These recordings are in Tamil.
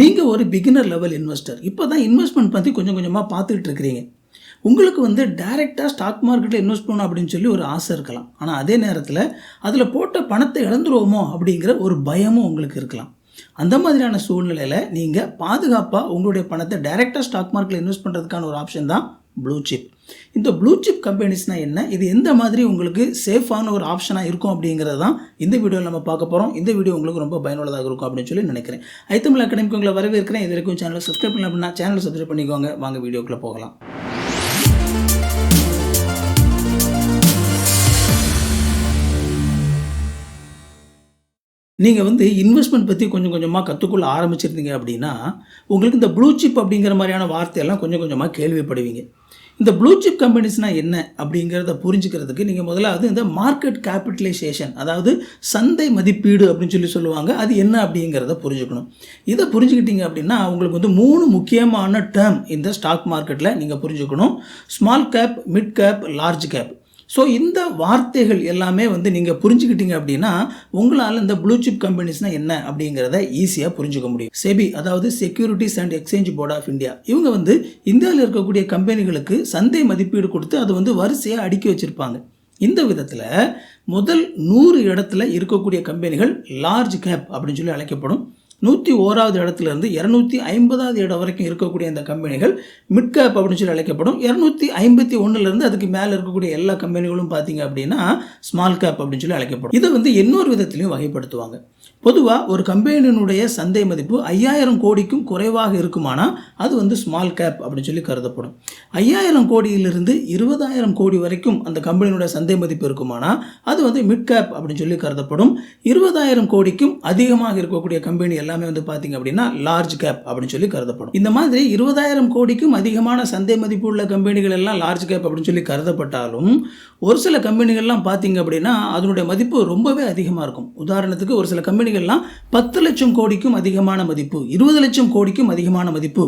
நீங்கள் ஒரு பிகினர் லெவல் இன்வெஸ்டர் இப்போ தான் இன்வெஸ்ட்மெண்ட் பற்றி கொஞ்சம் கொஞ்சமாக பார்த்துக்கிட்டு இருக்கிறீங்க. உங்களுக்கு வந்து டைரெக்டாக ஸ்டாக் மார்க்கெட்டில் இன்வெஸ்ட் பண்ணணும் அப்படின்னு சொல்லி ஒரு ஆசை இருக்கலாம். ஆனால் அதே நேரத்தில் அதில் போட்ட பணத்தை இழந்துருவோமோ அப்படிங்கிற ஒரு பயமும் உங்களுக்கு இருக்கலாம். அந்த மாதிரியான சூழ்நிலையில் நீங்கள் பாதுகாப்பாக உங்களுடைய பணத்தை டைரெக்டாக ஸ்டாக் மார்க்கெட்டில் இன்வெஸ்ட் பண்ணுறதுக்கான ஒரு ஆப்ஷன் தான் ப்ளூ சிப் இந்த ப்ளூ சிப் கம்பெனிஸ்னால் என்ன? இது எந்த மாதிரி உங்களுக்கு சேஃபான ஒரு ஆப்ஷனாக இருக்கும் அப்படிங்கிறது தான் இந்த வீடியோவில் நம்ம பார்க்க போகிறோம் இந்த வீடியோ உங்களுக்கு ரொம்ப பயனுள்ளதாக இருக்கும் அப்படின்னு சொல்லி நினைக்கிறேன். ஐத்தமிழ் அகாடமிக்கு உங்களை வரவேற்கிறேன். இது வரைக்கும் சேனலை சப்ஸ்கிரைப் பண்ணல அப்படின்னா சேனலை சப்ஸ்கிரைப் பண்ணிக்கோங்க. வாங்க வீடியோக்குள்ளே போகலாம். நீங்கள் வந்து இன்வெஸ்ட்மெண்ட் பற்றி கொஞ்சம் கொஞ்சமாக கற்றுக்கொள்ள ஆரம்பிச்சிருந்தீங்க அப்படின்னா உங்களுக்கு இந்த ப்ளூ சிப் அப்படிங்கிற மாதிரியான வார்த்தையெல்லாம் கொஞ்சம் கொஞ்சமாக கேள்விப்படுவீங்க. இந்த ப்ளூ சிப் கம்பெனிஸ்னால் என்ன அப்படிங்கிறத புரிஞ்சுக்கிறதுக்கு நீங்கள் முதலாவது இந்த மார்க்கெட் கேபிட்டலைசேஷன் அதாவது சந்தை மதிப்பீடு அப்படின்னு சொல்லி சொல்லுவாங்க. அது என்ன அப்படிங்கிறத புரிஞ்சுக்கணும். இதை புரிஞ்சுக்கிட்டீங்க அப்படின்னா உங்களுக்கு வந்து மூணு முக்கியமான டேர்ம் இந்த ஸ்டாக் மார்க்கெட்டில் நீங்கள் புரிஞ்சுக்கணும். Small cap mid cap large cap so இந்த வார்த்தைகள் எல்லாமே வந்து நீங்கள் புரிஞ்சுக்கிட்டீங்க அப்படின்னா உங்களால் இந்த ப்ளூ சிப் கம்பெனிஸ்னால் என்ன அப்படிங்கிறத ஈஸியாக புரிஞ்சுக்க முடியும். செபி அதாவது securities and exchange board of India இவங்க வந்து இந்தியாவில் இருக்கக்கூடிய கம்பெனிகளுக்கு சந்தை மதிப்பீடு கொடுத்து அதை வந்து வரிசையாக அடுக்கி வச்சுருப்பாங்க. இந்த விதத்தில் முதல் நூறு இடத்துல இருக்கக்கூடிய கம்பெனிகள் லார்ஜ் கேப் அப்படின்னு சொல்லி அழைக்கப்படும். நூற்றி ஓராவது இடத்துலேருந்து இரநூத்தி ஐம்பதாவது இடம் வரைக்கும் இருக்கக்கூடிய இந்த கம்பெனிகள் மிட் கேப் அப்படின்னு சொல்லி அழைக்கப்படும். இரநூத்தி ஐம்பத்தி ஒன்றுலேருந்து அதுக்கு மேலே இருக்கக்கூடிய எல்லா கம்பெனிகளும் பார்த்தீங்க அப்படின்னா ஸ்மால் கேப் அப்படின்னு சொல்லி அழைக்கப்படும். இதை வந்து இன்னொரு விதத்திலையும் வகைப்படுத்துவாங்க. பொதுவாக ஒரு கம்பெனியினுடைய சந்தை மதிப்பு ஐயாயிரம் கோடிக்கும் குறைவாக இருக்குமானா அது வந்து ஸ்மால் கேப் அப்படின்னு சொல்லி கருதப்படும். ஐயாயிரம் கோடியிலிருந்து இருபதாயிரம் கோடி வரைக்கும் அந்த கம்பெனியினுடைய சந்தை மதிப்பு இருக்குமானா அது வந்து மிட் கேப் அப்படின்னு சொல்லி கருதப்படும். இருபதாயிரம் கோடிக்கும் அதிகமாக இருக்கக்கூடிய கம்பெனி எல்லாம் எல்லாமே வந்து பார்த்தீங்க அப்படின்னா லார்ஜ் கேப் அப்படின்னு சொல்லி கருதப்படும். இந்த மாதிரி இருபதாயிரம் கோடிக்கும் அதிகமான சந்தை மதிப்பு உள்ள கம்பெனிகள் எல்லாம் லார்ஜ் கேப் அப்படின்னு சொல்லி கருதப்பட்டாலும் ஒரு சில கம்பெனிகள்லாம் பார்த்தீங்க அப்படின்னா அதனுடைய மதிப்பு ரொம்பவே அதிகமாக இருக்கும். உதாரணத்துக்கு ஒரு சில கம்பெனிகள்லாம் பத்து லட்சம் கோடிக்கும் அதிகமான மதிப்பு இருபது லட்சம் கோடிக்கும் அதிகமான மதிப்பு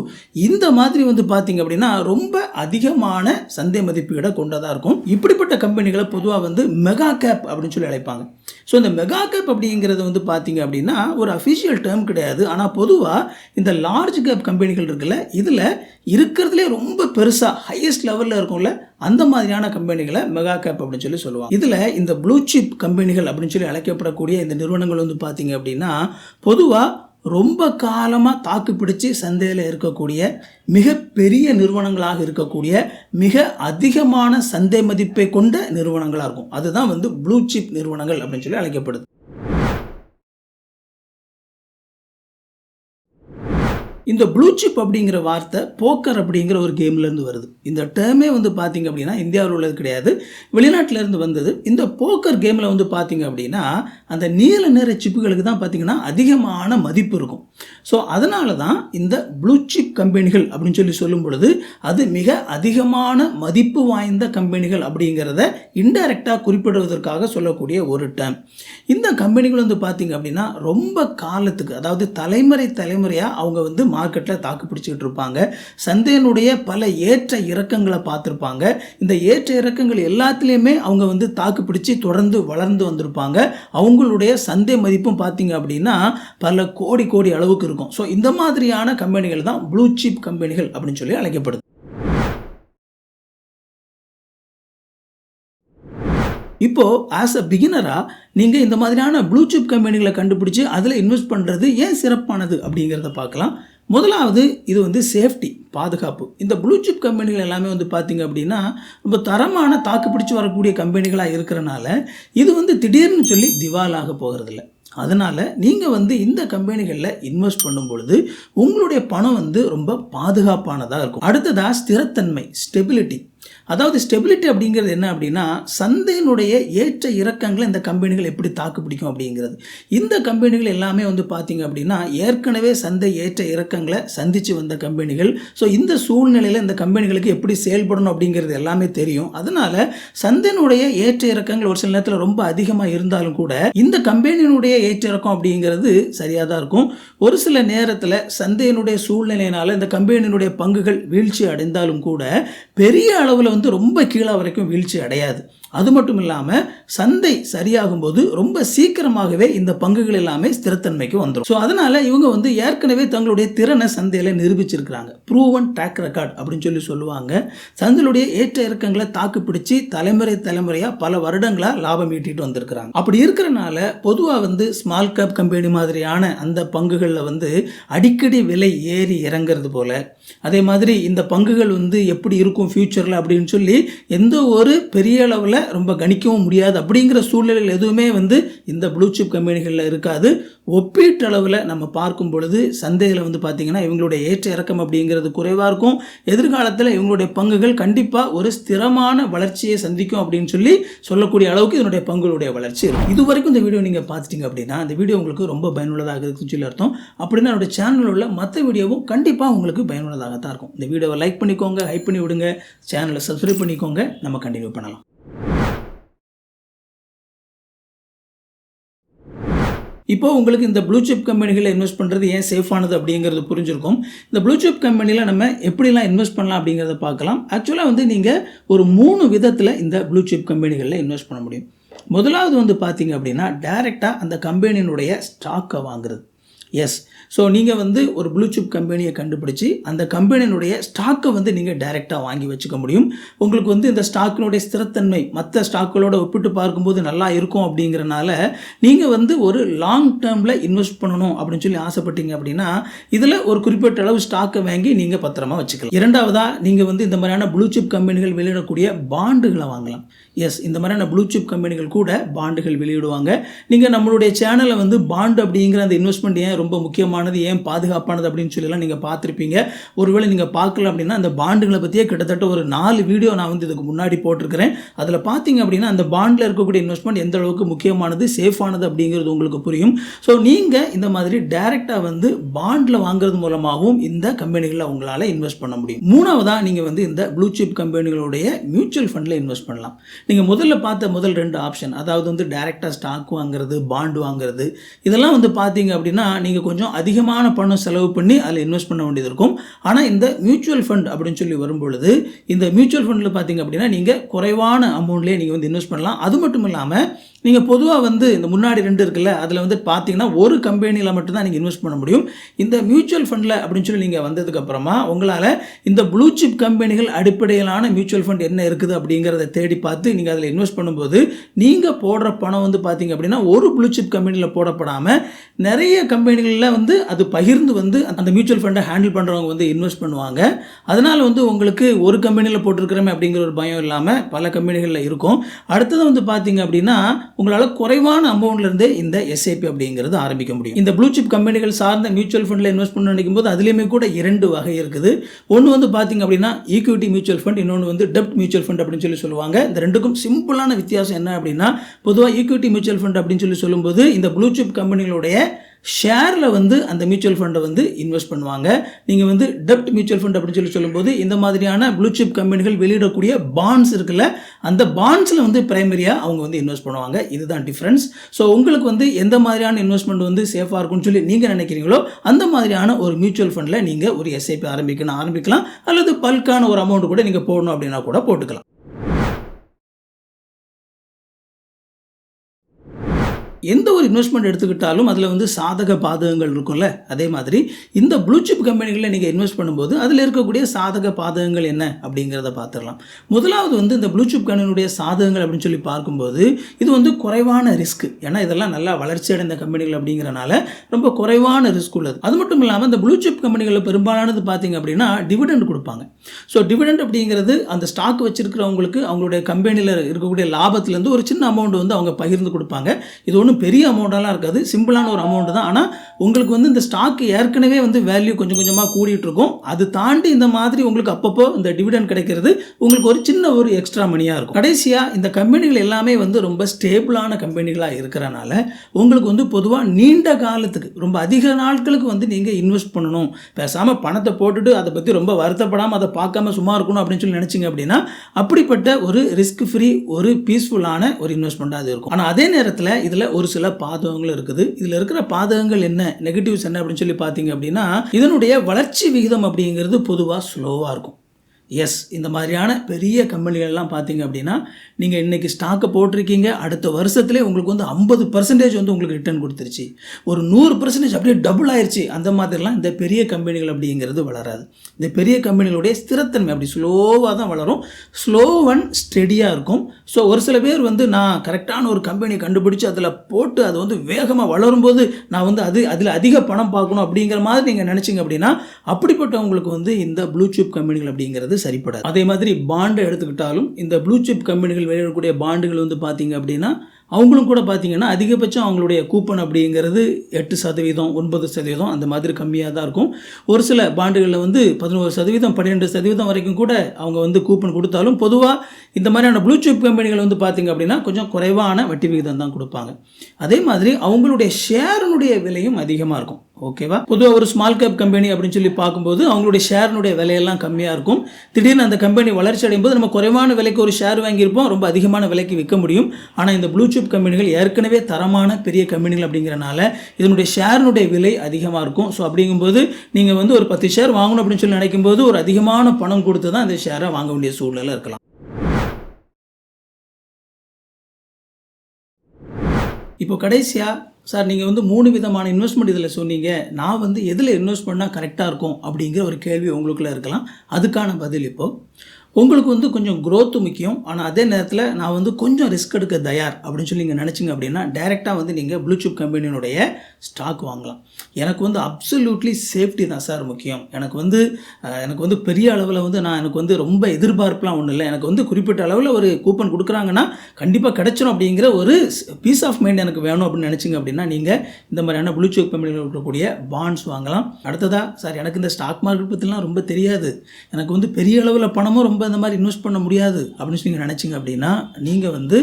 இந்த மாதிரி வந்து பார்த்தீங்க அப்படின்னா ரொம்ப அதிகமான சந்தை மதிப்பீடை கொண்டதாக இருக்கும். இப்படிப்பட்ட கம்பெனிகளை பொதுவாக வந்து மெகா கேப் அப்படின்னு சொல்லி அழைப்பாங்க. ஸோ இந்த மெகா கேப் அப்படிங்கிறது வந்து பார்த்தீங்க அப்படின்னா ஒரு அஃபிஷியல் டேர்ம் கிடையாது. ஆனால் பொதுவாக இந்த லார்ஜ் கேப் கம்பெனிகள் இருக்குல்ல இதில் இருக்கிறதுலே ரொம்ப பெருசாக ஹையஸ்ட் லெவலில் இருக்கும்ல அந்த மாதிரியான கம்பெனிகளை மெகா கேப் அப்படின்னு சொல்லி சொல்லுவாங்க. இதில் இந்த ப்ளூ சிப் கம்பெனிகள் அப்படின்னு சொல்லி அழைக்கப்படக்கூடிய இந்த நிறுவனங்கள் வந்து பார்த்தீங்க அப்படின்னா பொதுவாக ரொம்ப காலமாக தாக்கு பிடிச்சி சந்தையில் இருக்கக்கூடிய மிகப்பெரிய நிறுவனங்களாக இருக்கக்கூடிய மிக அதிகமான சந்தை மதிப்பை கொண்ட நிறுவனங்களாக இருக்கும். அதுதான் வந்து ப்ளூ சிப் நிறுவனங்கள் அப்படின்னு சொல்லி அழைக்கப்படுது. இந்த ப்ளூ சிப் அப்படிங்கிற வார்த்தை போக்கர் அப்படிங்கிற ஒரு கேம்லேருந்து வருது. இந்த டேர்மே வந்து பார்த்தீங்க அப்படின்னா இந்தியாவில் உள்ளது கிடையாது. வெளிநாட்டிலேருந்து வந்தது. இந்த போக்கர் கேமில் வந்து பார்த்தீங்க அப்படின்னா அந்த நீல நிற சிப்புகளுக்கு தான் பார்த்தீங்கன்னா அதிகமான மதிப்பு இருக்கும். ஸோ அதனால தான் இந்த ப்ளூ சிப் கம்பெனிகள் அப்படின்னு சொல்லி சொல்லும் பொழுது அது மிக அதிகமான மதிப்பு வாய்ந்த கம்பெனிகள் அப்படிங்கிறத இன்டைரக்டாக குறிப்பிடுவதற்காக சொல்லக்கூடிய ஒரு டேம் இந்த கம்பெனிகள் வந்து பார்த்தீங்க அப்படின்னா ரொம்ப காலத்துக்கு அதாவது தலைமுறை தலைமுறையாக அவங்க வந்து மார்க்கெட்டில் தாக்கு பிடிச்சிக்கிட்டு இருப்பாங்க. சந்தையினுடைய பல ஏற்ற இறக்கங்களை பார்த்துருப்பாங்க. இந்த ஏற்ற இறக்கங்கள் எல்லாத்துலேயுமே அவங்க வந்து தாக்கு பிடிச்சி தொடர்ந்து வளர்ந்து வந்திருப்பாங்க. அவங்களுடைய சந்தை மதிப்பும் பார்த்தீங்க அப்படின்னா பல கோடி கோடி அளவு அளவுக்கு இருக்கும். ஸோ இந்த மாதிரியான கம்பெனிகள் தான் ப்ளூ சிப் கம்பெனிகள் அப்படின்னு சொல்லி அழைக்கப்படுது. இப்போது ஆஸ் அ பிகினராக நீங்கள் இந்த மாதிரியான ப்ளூ சிப் கம்பெனிகளை கண்டுபிடிச்சி அதில் இன்வெஸ்ட் பண்ணுறது ஏன் சிறப்பானது அப்படிங்கிறத பார்க்கலாம். முதலாவது இது வந்து சேஃப்டி பாதுகாப்பு. இந்த ப்ளூ சிப் கம்பெனிகள் எல்லாமே வந்து பார்த்திங்க அப்படின்னா ரொம்ப தரமான தாக்கு பிடிச்சி வரக்கூடிய கம்பெனிகளாக இருக்கிறனால இது வந்து திடீர்னு சொல்லி திவாலாக போகிறதில்ல அதனால் நீங்கள் வந்து இந்த கம்பெனிகளில் இன்வெஸ்ட் பண்ணும் பொழுது உங்களுடைய பணம் வந்து ரொம்ப பாதுகாப்பானதாக இருக்கும். அடுத்ததாக ஸ்திரத்தன்மை ஸ்டெபிலிட்டி. அதாவது ஸ்டெபிலிட்டி அப்படிங்கிறது என்ன அப்படின்னா சந்தையினுடைய ஏற்ற இறக்கங்களை இந்த கம்பெனிகள் எப்படி தாக்கு பிடிக்கும் அப்படிங்கிறது. இந்த கம்பெனிகள் எல்லாமே வந்து பார்த்திங்க அப்படின்னா ஏற்கனவே சந்தை ஏற்ற இறக்கங்களை சந்தித்து வந்த கம்பெனிகள் ஸோ இந்த சூழ்நிலையில் இந்த கம்பெனிகளுக்கு எப்படி செயல்படணும் அப்படிங்கிறது எல்லாமே தெரியும். அதனால் சந்தையினுடைய ஏற்ற இறக்கங்கள் ஒரு சில நேரத்தில் ரொம்ப அதிகமாக இருந்தாலும் கூட இந்த கம்பெனியினுடைய ஏற்ற இறக்கம் அப்படிங்கிறது சரியாக தான் இருக்கும். ஒரு சில நேரத்தில் சந்தையினுடைய சூழ்நிலையினால் இந்த கம்பெனியினுடைய பங்குகள் வீழ்ச்சி அடைந்தாலும் கூட பெரிய அளவில் வந்து ரொம்ப கீழே வரைக்கும் வீழ்ச்சி அடையாது. அது மட்டும் இல்லாமல் சந்தை சரியாகும் போது ரொம்ப சீக்கிரமாகவே இந்த பங்குகள் எல்லாமே ஸ்திரத்தன்மைக்கு வந்துடும் ஸோ அதனால் இவங்க வந்து ஏற்கனவே தங்களுடைய திறனை சந்தையில் நிரூபிச்சிருக்கிறாங்க. ப்ரூவன் ட்ராக் ரெக்கார்ட் அப்படின்னு சொல்லி சொல்லுவாங்க. சந்தையுடைய ஏற்ற இறக்கங்களை தாக்கு பிடிச்சி தலைமுறை தலைமுறையாக பல வருடங்களாக லாபம் ஈட்டிட்டு வந்திருக்கிறாங்க. அப்படி இருக்கிறனால பொதுவாக வந்து ஸ்மால் கேப் கம்பெனி மாதிரியான அந்த பங்குகளில் வந்து அடிக்கடி விலை ஏறி இறங்குறது போல அதே மாதிரி இந்த பங்குகள் வந்து எப்படி இருக்கும் ஃப்யூச்சரில் அப்படின்னு சொல்லி எந்த ஒரு பெரிய அளவில் ரொம்ப கணிக்கவும் முடியாது அப்படிங்கிற சூழ்நிலையில் எதுவுமே வந்து இந்த ப்ளூ கம்பெனிகளில் இருக்காது. ஒப்பீட்டளவில் நம்ம பார்க்கும் பொழுது சந்தையில் வந்து பார்த்திங்கன்னா இவங்களுடைய ஏற்ற இறக்கம் அப்படிங்கிறது குறைவாக இருக்கும். எதிர்காலத்தில் இவங்களுடைய பங்குகள் கண்டிப்பாக ஒரு ஸ்திரமான வளர்ச்சியை சந்திக்கும் அப்படின்னு சொல்லி சொல்லக்கூடிய அளவுக்கு இதனுடைய பங்குகளுடைய வளர்ச்சி இருக்கும். இது வரைக்கும் இந்த வீடியோ நீங்கள் பார்த்துட்டீங்க அப்படின்னா இந்த வீடியோ உங்களுக்கு ரொம்ப பயனுள்ளதாக இருக்குன்னு சொல்லி அர்த்தம். அப்படின்னா என்னோட சேனலில் உள்ள மற்ற வீடியோவும் கண்டிப்பாக உங்களுக்கு பயனுள்ளதாக தான் இருக்கும். இந்த வீடியோவை லைக் பண்ணிக்கோங்க ஹைப் பண்ணி விடுங்க. சேனலை சப்ஸ்கிரைப் பண்ணிக்கோங்க. நம்ம கண்டினியூ பண்ணலாம். இப்போ உங்களுக்கு இந்த ப்ளூ சிப் கம்பெனிகளில் இன்வெஸ்ட் பண்ணுறது ஏன் சேஃபானது அப்படிங்கிறது புரிஞ்சிருக்கும். இந்த ப்ளூ சிப் கம்பெனியில் நம்ம எப்படிலாம் இன்வெஸ்ட் பண்ணலாம் அப்படிங்கிறத பார்க்கலாம். ஆக்சுவலாக வந்து நீங்கள் ஒரு மூணு விதத்தில் இந்த ப்ளூ சிப் கம்பெனிகளில் இன்வெஸ்ட் பண்ண முடியும். முதலாவது வந்து பார்த்தீங்க அப்படின்னா டைரெக்டாக அந்த கம்பெனியினுடைய ஸ்டாக்கை வாங்குறது. எஸ் ஸோ நீங்கள் வந்து ஒரு ப்ளூசிப் கம்பெனியை கண்டுபிடிச்சி அந்த கம்பெனியினுடைய ஸ்டாக்கை வந்து நீங்கள் டைரெக்டாக வாங்கி வச்சுக்க முடியும். உங்களுக்கு வந்து இந்த ஸ்டாக்கினுடைய ஸ்திரத்தன்மை மற்ற ஸ்டாக்குகளோட ஒப்பிட்டு பார்க்கும்போது நல்லா இருக்கும் அப்படிங்கிறனால நீங்கள் வந்து ஒரு லாங் டேர்மில் இன்வெஸ்ட் பண்ணணும் அப்படின்னு சொல்லி ஆசைப்பட்டீங்க அப்படின்னா இதில் ஒரு குறிப்பிட்ட அளவு ஸ்டாக்கை வாங்கி நீங்கள் பத்திரமா வச்சுக்கலாம். இரண்டாவதாக நீங்கள் வந்து இந்த மாதிரியான ப்ளூ கம்பெனிகள் வெளியிடக்கூடிய பாண்டுகளை வாங்கலாம். எஸ் இந்த மாதிரியான ப்ளூசிப் கம்பெனிகள் கூட பாண்டுகள் வெளியிடுவாங்க. நீங்கள் நம்மளுடைய சேனலை வந்து பாண்டு அப்படிங்கிற அந்த இன்வெஸ்ட்மெண்ட் ஏன் ரொம்ப முக்கியமானது ஏன் பாதுகாப்பானது அப்படின்னு சொல்லிலாம் நீங்கள் பார்த்துருப்பீங்க. ஒருவேளை நீங்கள் பார்க்கல அப்படின்னா அந்த பாண்டுகளை பற்றியே கிட்டத்தட்ட ஒரு நாலு வீடியோ நான் வந்து இதுக்கு முன்னாடி போட்டிருக்கிறேன். அதில் பார்த்தீங்க அப்படின்னா அந்த பாண்டில் இருக்கக்கூடிய இன்வெஸ்ட்மெண்ட் எந்த அளவுக்கு முக்கியமானது சேஃபானது அப்படிங்கிறது உங்களுக்கு புரியும். ஸோ நீங்கள் இந்த மாதிரி டைரெக்டாக வந்து பாண்டில் வாங்குறது மூலமாகவும் இந்த கம்பெனிகளில் உங்களால் இன்வெஸ்ட் பண்ண முடியும். மூணாவதாக நீங்கள் வந்து இந்த ப்ளூ சிப் கம்பெனிகளுடைய மியூச்சுவல் ஃபண்டில் இன்வெஸ்ட் பண்ணலாம். நீங்கள் முதல்ல பார்த்த முதல் ரெண்டு ஆப்ஷன் அதாவது வந்து டைரெக்டாக ஸ்டாக் வாங்குறது பாண்டு வாங்குறது இதெல்லாம் வந்து பார்த்தீங்க அப்படின்னா நீங்கள் கொஞ்சம் அதிகமான பணம் செலவு பண்ணி அதில் இன்வெஸ்ட் பண்ண வேண்டியது இருக்கும். ஆனால் இந்த மியூச்சுவல் ஃபண்ட் அப்படின்னு சொல்லி வரும்பொழுது இந்த மியூச்சுவல் ஃபண்டில் பார்த்தீங்க அப்படின்னா நீங்கள் குறைவான அமௌண்ட்லேயே நீங்கள் வந்து இன்வெஸ்ட் பண்ணலாம். அது மட்டும் இல்லாமல் நீங்கள் பொதுவாக வந்து இந்த முன்னாடி ரெண்டு இருக்குல்ல அதில் வந்து பார்த்தீங்கன்னா ஒரு கம்பெனியில் மட்டும்தான் நீங்கள் இன்வெஸ்ட் பண்ண முடியும். இந்த மியூச்சுவல் ஃபண்டில் அப்படின்னு சொல்லி நீங்கள் வந்ததுக்கப்புறமா உங்களால் இந்த ப்ளூ சிப் கம்பெனிகள் அடிப்படையிலான மியூச்சுவல் ஃபண்ட் என்ன இருக்குது அப்படிங்கிறத தேடி பார்த்து நீங்கள் அதில் இன்வெஸ்ட் பண்ணும்போது நீங்கள் போடுற பணம் வந்து பார்த்தீங்க அப்படின்னா ஒரு ப்ளூ சிப் கம்பெனியில் போடப்படாமல் நிறைய கம்பெனிகள் கம்பெனிகளில் வந்து அது பகிர்ந்து வந்து அந்த மியூச்சுவல் ஃபண்டை ஹேண்டில் பண்ணுறவங்க வந்து இன்வெஸ்ட் பண்ணுவாங்க. அதனால் வந்து உங்களுக்கு ஒரு கம்பெனியில் போட்டிருக்கிறோமே அப்படிங்கிற ஒரு பயம் இல்லாமல் பல கம்பெனிகளில் இருக்கும். அடுத்தது வந்து பார்த்தீங்க அப்படின்னா உங்களால் குறைவான அமௌண்ட்லேருந்தே இந்த எஸ்ஐபி அப்படிங்கிறது ஆரம்பிக்க முடியும். இந்த ப்ளூ சிப் கம்பெனிகள் சார்ந்த மியூச்சுவல் ஃபண்டில் இன்வெஸ்ட் பண்ண நினைக்கும் போது அதுலேயுமே கூட இரண்டு வகை இருக்குது. ஒன்று வந்து பார்த்தீங்க அப்படின்னா ஈக்விட்டி மியூச்சுவல் ஃபண்ட் இன்னொன்று வந்து டெப்ட் மியூச்சுவல் ஃபண்ட் அப்படின்னு சொல்லி சொல்லுவாங்க. இந்த ரெண்டுக்கும் சிம்பிளான வித்தியாசம் என்ன அப்படின்னா பொதுவாக ஈக்விட்டி மியூச்சுவல் ஃபண்ட் அப்படின்னு சொல்லி சொல்லும்போது இந்த ப்ளூ சிப் கம்பெனிகளுடைய ஷேரில் வந்து அந்த மியூச்சுவல் ஃபண்டை வந்து இன்வெஸ்ட் பண்ணுவாங்க. நீங்கள் வந்து டெப்ட் மியூச்சுவல் ஃபண்ட் அப்படின்னு சொல்லி சொல்லும்போது இந்த மாதிரியான ப்ளூ சிப் கம்பெனிகள் வெளியிடக்கூடிய பாண்ட்ஸ் இருக்குல்ல அந்த பாண்ட்ஸில் வந்து பிரைமரியாக அவங்க வந்து இன்வெஸ்ட் பண்ணுவாங்க. இதுதான் டிஃப்ரென்ஸ் ஸோ உங்களுக்கு வந்து எந்த மாதிரியான இன்வெஸ்ட்மெண்ட் வந்து சேஃபாக இருக்கும்னு சொல்லி நீங்கள் நினைக்கிறீங்களோ அந்த மாதிரியான ஒரு மியூச்சுவல் ஃபண்டில் நீங்கள் ஒரு எஸ்ஐபி ஆரம்பிக்கணும் ஆரம்பிக்கலாம். அல்லது பல்கான ஒரு அமௌண்ட் கூட நீங்கள் போடணும் அப்படின்னா கூட போட்டுக்கலாம். எந்த ஒரு இன்வெஸ்ட்மெண்ட் எடுத்துக்கிட்டாலும் அதில் வந்து சாதக பாதகங்கள் இருக்கும்ல? அதே மாதிரி இந்த ப்ளூச்சிப் கம்பெனிகளில் நீங்கள் இன்வெஸ்ட் பண்ணும்போது அதில் இருக்கக்கூடிய சாதக பாதகங்கள் என்ன அப்படிங்கிறத பார்த்துடலாம். முதலாவது வந்து இந்த ப்ளூ கம்பெனியுடைய சாதகங்கள் அப்படின்னு சொல்லி பார்க்கும்போது இது வந்து குறைவான ரிஸ்க் ஏன்னா இதெல்லாம் நல்லா வளர்ச்சி அடைந்த கம்பெனிகள் அப்படிங்கிறனால ரொம்ப குறைவான ரிஸ்க் உள்ளது. அது மட்டும் இல்லாமல் இந்த ப்ளூச்சிப் கம்பெனிகளில் பெரும்பாலானது பார்த்தீங்க அப்படின்னா டிவிடெண்ட் கொடுப்பாங்க. ஸோ டிவிடெண்ட் அப்படிங்கிறது அந்த ஸ்டாக் வச்சிருக்கிறவங்களுக்கு அவங்களுடைய கம்பெனியில் இருக்கக்கூடிய லாபத்துலேருந்து ஒரு சின்ன அமௌண்ட் வந்து அவங்க பகிர்ந்து கொடுப்பாங்க. இது ஒன்றும் பெரிய அமௌண்ட்டெல்லாம் இருக்காது. சிம்பிளான ஒரு அமௌண்ட் தான். ஆனால் உங்களுக்கு வந்து இந்த ஸ்டாக் ஏற்கனவே வந்து வேல்யூ கொஞ்சம் கொஞ்சமாக கூடிட்டு இருக்கும் அது தாண்டி இந்த மாதிரி உங்களுக்கு அப்பப்போ இந்த டிவிடன் கிடைக்கிறது உங்களுக்கு ஒரு சின்ன ஒரு எக்ஸ்ட்ரா மணியாக இருக்கும். கடைசியாக இந்த கம்பெனிகள் எல்லாமே வந்து ரொம்ப ஸ்டேபிளான கம்பெனிகளாக இருக்கிறனால உங்களுக்கு வந்து பொதுவாக நீண்ட காலத்துக்கு ரொம்ப அதிக நாட்களுக்கு வந்து நீங்கள் இன்வெஸ்ட் பண்ணணும். பேசாமல் பணத்தை போட்டுட்டு அதை பற்றி ரொம்ப வருத்தப்படாமல் அதை பார்க்காம சும்மா இருக்கணும் அப்படின்னு சொல்லி நினச்சிங்க அப்படின்னா அப்படிப்பட்ட ஒரு ரிஸ்க் ஃப்ரீ ஒரு பீஸ்ஃபுல்லான ஒரு இன்வெஸ்ட்மெண்ட்டாக அது இருக்கும். ஆனால் அதே நேரத்தில் இதில் ஒரு சில பாதகங்களும் இருக்குது. இதில் இருக்கிற பாதகங்கள் என்ன? நெகட்டிவ்ஸ் என்ன அப்படின்னு சொல்லி பார்த்தீங்க அப்படின்னா இதனுடைய வளர்ச்சி விகிதம் அப்படிங்கிறது பொதுவாக ஸ்லோவாக இருக்கும். எஸ் இந்த மாதிரியான பெரிய கம்பெனிகள்லாம் பார்த்தீங்க அப்படின்னா நீங்கள் இன்றைக்கி ஸ்டாக்கை போட்டிருக்கீங்க அடுத்த வருஷத்துலேயே உங்களுக்கு வந்து ஐம்பது பர்சன்டேஜ் வந்து உங்களுக்கு ரிட்டர்ன் கொடுத்துருச்சு. ஒரு நூறு பர்சன்டேஜ் அப்படியே டபுள் ஆயிடுச்சு அந்த மாதிரிலாம் இந்த பெரிய கம்பெனிகள் அப்படிங்கிறது வளராது. இந்த பெரிய கம்பெனிகளுடைய ஸ்திரத்தன்மை அப்படி ஸ்லோவாக தான் வளரும். ஸ்லோ அண்ட் ஸ்டெடியாக இருக்கும். ஸோ ஒரு சில பேர் வந்து நான் கரெக்டான ஒரு கம்பெனியை கண்டுபிடிச்சி அதில் போட்டு அது வந்து வேகமாக வளரும்போது நான் வந்து அது அதில் அதிக பணம் பார்க்கணும் அப்படிங்கிற மாதிரி நீங்கள் நினச்சிங்க அப்படின்னா அப்படிப்பட்டவங்களுக்கு வந்து இந்த ப்ளூ சிப் கம்பெனிகள் அப்படிங்கிறது சரிப்படாது. அதே மாதிரி பாண்டை எடுத்துக்கிட்டாலும் இந்த ப்ளூ சிப் கம்பெனிகள் வெளியிடக்கூடிய பாண்டுகள் வந்து பார்த்தீங்க அப்படின்னா அவங்களும் கூட பார்த்தீங்கன்னா அதிகபட்சம் அவங்களுடைய கூப்பன் அப்படிங்கிறது எட்டு சதவீதம் ஒன்பது சதவீதம் அந்த மாதிரி கம்மியாக தான் இருக்கும். ஒரு சில பாண்டுகளில் வந்து பதினோரு சதவீதம் பன்னிரெண்டு சதவீதம் வரைக்கும் கூட அவங்க வந்து கூப்பன் கொடுத்தாலும் பொதுவாக இந்த மாதிரியான ப்ளூ சிப் கம்பெனிகள் வந்து பார்த்தீங்க அப்படின்னா கொஞ்சம் குறைவான வட்டி விகிதம் தான் கொடுப்பாங்க. அதே மாதிரி அவங்களுடைய ஷேரினுடைய விலையும் அதிகமாக இருக்கும். ஓகேவா? பொதுவாக ஒரு ஸ்மால் கேப் கம்பெனி அப்படின்னு சொல்லி பார்க்கும்போது அவங்களுடைய ஷேர்னுடைய விலையெல்லாம் கம்மியாக இருக்கும். திடீர்னு அந்த கம்பெனி வளர்ச்சி அடையும் போது நம்ம குறைவான விலைக்கு ஒரு ஷேர் வாங்கியிருப்போம் ரொம்ப அதிகமான விலைக்கு விற்க முடியும். ஆனால் இந்த ப்ளூ சிப் கம்பெனிகள் ஏற்கனவே தரமான பெரிய கம்பெனிகள் அப்படிங்கிறனால இதனுடைய ஷேர்னுடைய விலை அதிகமாக இருக்கும். ஸோ அப்படிங்கும்போது நீங்கள் வந்து ஒரு பத்து ஷேர் வாங்கணும் அப்படின்னு சொல்லி நினைக்கும் போது ஒரு அதிகமான பணம் கொடுத்து தான் அந்த ஷேரை வாங்க வேண்டிய சூழ்நிலை இருக்கலாம். இப்போ கடைசியாக சார் நீங்கள் வந்து மூணு விதமான இன்வெஸ்ட்மெண்ட் இதில் சொன்னீங்க. நான் வந்து எதில் இன்வெஸ்ட் பண்ணால் கரெக்டாக இருக்கும் அப்படிங்கிற ஒரு கேள்வி உங்களுக்குள்ளே இருக்கலாம். அதுக்கான பதில் இப்போது உங்களுக்கு வந்து கொஞ்சம் க்ரோத்து முக்கியம். ஆனால் அதே நேரத்தில் நான் வந்து கொஞ்சம் ரிஸ்க் எடுக்க தயார் அப்படின்னு சொல்லி நீங்கள் நினச்சிங்க அப்படின்னா டைரெக்டாக வந்து நீங்கள் ப்ளூ கம்பெனியினுடைய ஸ்டாக் வாங்கலாம். எனக்கு வந்து அப்சல்யூட்லி சேஃப்டி தான் சார் முக்கியம். எனக்கு வந்து எனக்கு வந்து பெரிய அளவில் வந்து நான் எனக்கு வந்து ரொம்ப எதிர்பார்ப்புலாம் ஒன்றும் இல்லை. எனக்கு வந்து குறிப்பிட்ட அளவில் ஒரு கூப்பன் கொடுக்குறாங்கன்னா கண்டிப்பாக கிடச்சிடும் அப்படிங்கிற ஒரு பீஸ் ஆஃப் மைண்ட் எனக்கு வேணும் அப்படின்னு நினச்சிங்க அப்படின்னா நீங்கள் இந்த மாதிரியான ப்ளூ கம்பெனியில் இருக்கக்கூடிய பாண்ட்ஸ் வாங்கலாம். அடுத்ததாக சார் எனக்கு இந்த ஸ்டாக் மார்க்கெட் பற்றிலாம் ரொம்ப தெரியாது. எனக்கு வந்து பெரிய அளவில் பணம் பணமும் ரொம்ப இந்த மாதிரி இன்வெஸ்ட் பண்ண முடியாது அப்படின்னு சொல்லி நீங்கள் நினச்சிங்க அப்படின்னா நீங்கள் வந்து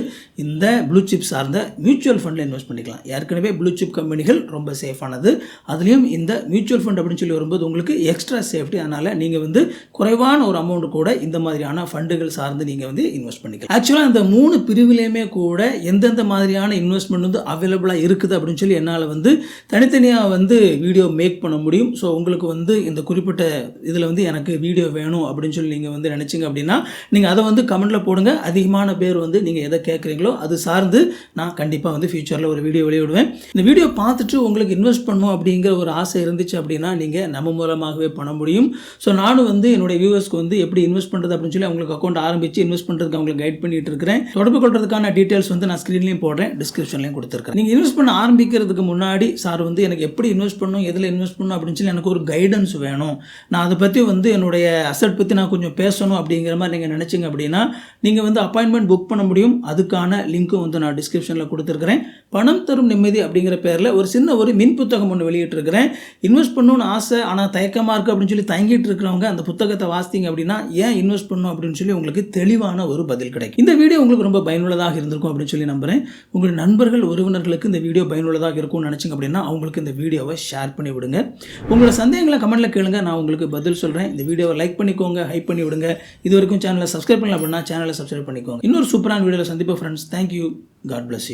இந்த ப்ளூ சிப் சார்ந்த மியூச்சுவல் ஃபண்டில் இன்வெஸ்ட் பண்ணிக்கலாம். ஏற்கனவே ப்ளூ சிப் கம்பெனிகள் ரொம்ப சேஃபானது அதுலேயும் இந்த மியூச்சுவல் ஃபண்ட் அப்படின்னு சொல்லி வரும்போது உங்களுக்கு எக்ஸ்ட்ரா சேஃப்டி அதனால் நீங்கள் வந்து குறைவான ஒரு அமௌண்ட் கூட இந்த மாதிரியான ஃபண்டுகள் சார்ந்து நீங்கள் வந்து இன்வெஸ்ட் பண்ணிக்கலாம். ஆக்சுவலாக இந்த மூணு பிரிவிலையுமே கூட எந்தெந்த மாதிரியான இன்வெஸ்ட்மெண்ட் வந்து அவைலபிளாக இருக்குது அப்படின்னு சொல்லி என்னால் வந்து தனித்தனியாக வந்து வீடியோ மேக் பண்ண முடியும். ஸோ உங்களுக்கு வந்து இந்த குறிப்பிட்ட இதில் வந்து எனக்கு வீடியோ வேணும் அப்படின்னு சொல்லி நீங்கள் வந்து நினச்சிங்க அப்படின்னா நீங்கள் அதை வந்து கமெண்ட்டில் போடுங்க. அதிகமான பேர் வந்து நீங்கள் எதை கேட்குறீங்களோ அது சார்ந்து நான் கண்டிப்பாக வந்து ஃபியூச்சரில் ஒரு வீடியோ வெளியிடுவேன். இந்த வீடியோ பார்த்துட்டு உங்களுக்கு இன்வெஸ்ட் பண்ணும் அப்படிங்கிற ஒரு ஆசை இருந்துச்சு அப்படின்னா நீங்கள் நம்ம மூலமாகவே பண்ண முடியும். ஸோ நானும் வந்து என்னுடைய வியூவர்ஸ்க்கு வந்து எப்படி இன்வெஸ்ட் பண்ணுறது அப்படின்னு சொல்லி அவங்களுக்கு அக்கௌண்ட் ஆரம்பித்து இன்வெஸ்ட் பண்ணுறதுக்கு அவங்களுக்கு கைட் பண்ணிட்டு இருக்கிறேன். தொடர்பு கொள்றதுக்கான டீட்டெயில்ஸ் வந்து நான் ஸ்க்ரீன்லேயும் போடுறேன் டிஸ்கிரிப்ஷன்லையும் கொடுத்துருக்கேன் நீங்கள் இன்வெஸ்ட் பண்ண ஆரம்பிக்கிறதுக்கு முன்னாடி சார் வந்து எனக்கு எப்படி இன்வெஸ்ட் பண்ணணும் எதில் இன்வெஸ்ட் பண்ணணும் அப்படின்னு சொல்லி எனக்கு ஒரு கைடன்ஸ் வேணும். நான் அதை பற்றி வந்து என்னுடைய அசட் பற்றி நான் கொஞ்சம் பேசணும். அப்படிங்கிற மாதிரி நீங்கள் நினச்சிங்க அப்படின்னா நீங்கள் வந்து அப்பாயின்மெண்ட் புக் பண்ண முடியும். அதுக்கான லிங்க்கும் வந்து நான் டிஸ்கிரிப்ஷனில் கொடுத்துருக்கிறேன். பணம் தரும் நிம்மதி அப்படிங்கிற பேரில் ஒரு சின்ன ஒரு மின் புத்தகம் ஒன்று வெளியிட்டிருக்கிறேன். இன்வெஸ்ட் பண்ணணும்னு ஆசை ஆனால் தயக்கமாக இருக்குது அப்படின்னு சொல்லி தயங்கிட்டு இருக்கிறவங்க அந்த புத்தகத்தை வாசித்தீங்க அப்படின்னா ஏன் இன்வெஸ்ட் பண்ணணும் அப்படின்னு சொல்லி உங்களுக்கு தெளிவான ஒரு பதில் கிடைக்கும். இந்த வீடியோ உங்களுக்கு ரொம்ப பயனுள்ளதாக இருந்திருக்கும் அப்படின்னு சொல்லி நம்புகிறேன் உங்கள் நண்பர்கள் உறவினர்களுக்கு இந்த வீடியோ பயனுள்ளதாக இருக்கும்னு நினச்சிங்க அப்படின்னா அவங்களுக்கு இந்த வீடியோவை ஷேர் பண்ணி விடுங்க. உங்களோட சந்தேகங்களை கமெண்ட்டில் கேளுங்க. நான் உங்களுக்கு பதில் சொல்கிறேன் இந்த வீடியோவை லைக் பண்ணிக்கோங்க ஹைப் பண்ணி விடுங்க. இது வரைக்கும் சேனலை சப்ஸ்கிரைப் பண்ணல அப்படின்னா சேனலை சப்ஸ்கிரைப் பண்ணிக்கோங்க. இன்னொரு சூப்பரான வீடியோவில் சந்திப்போம் ஃப்ரெண்ட்ஸ் தேங்க்யூ காட் பிளஸ்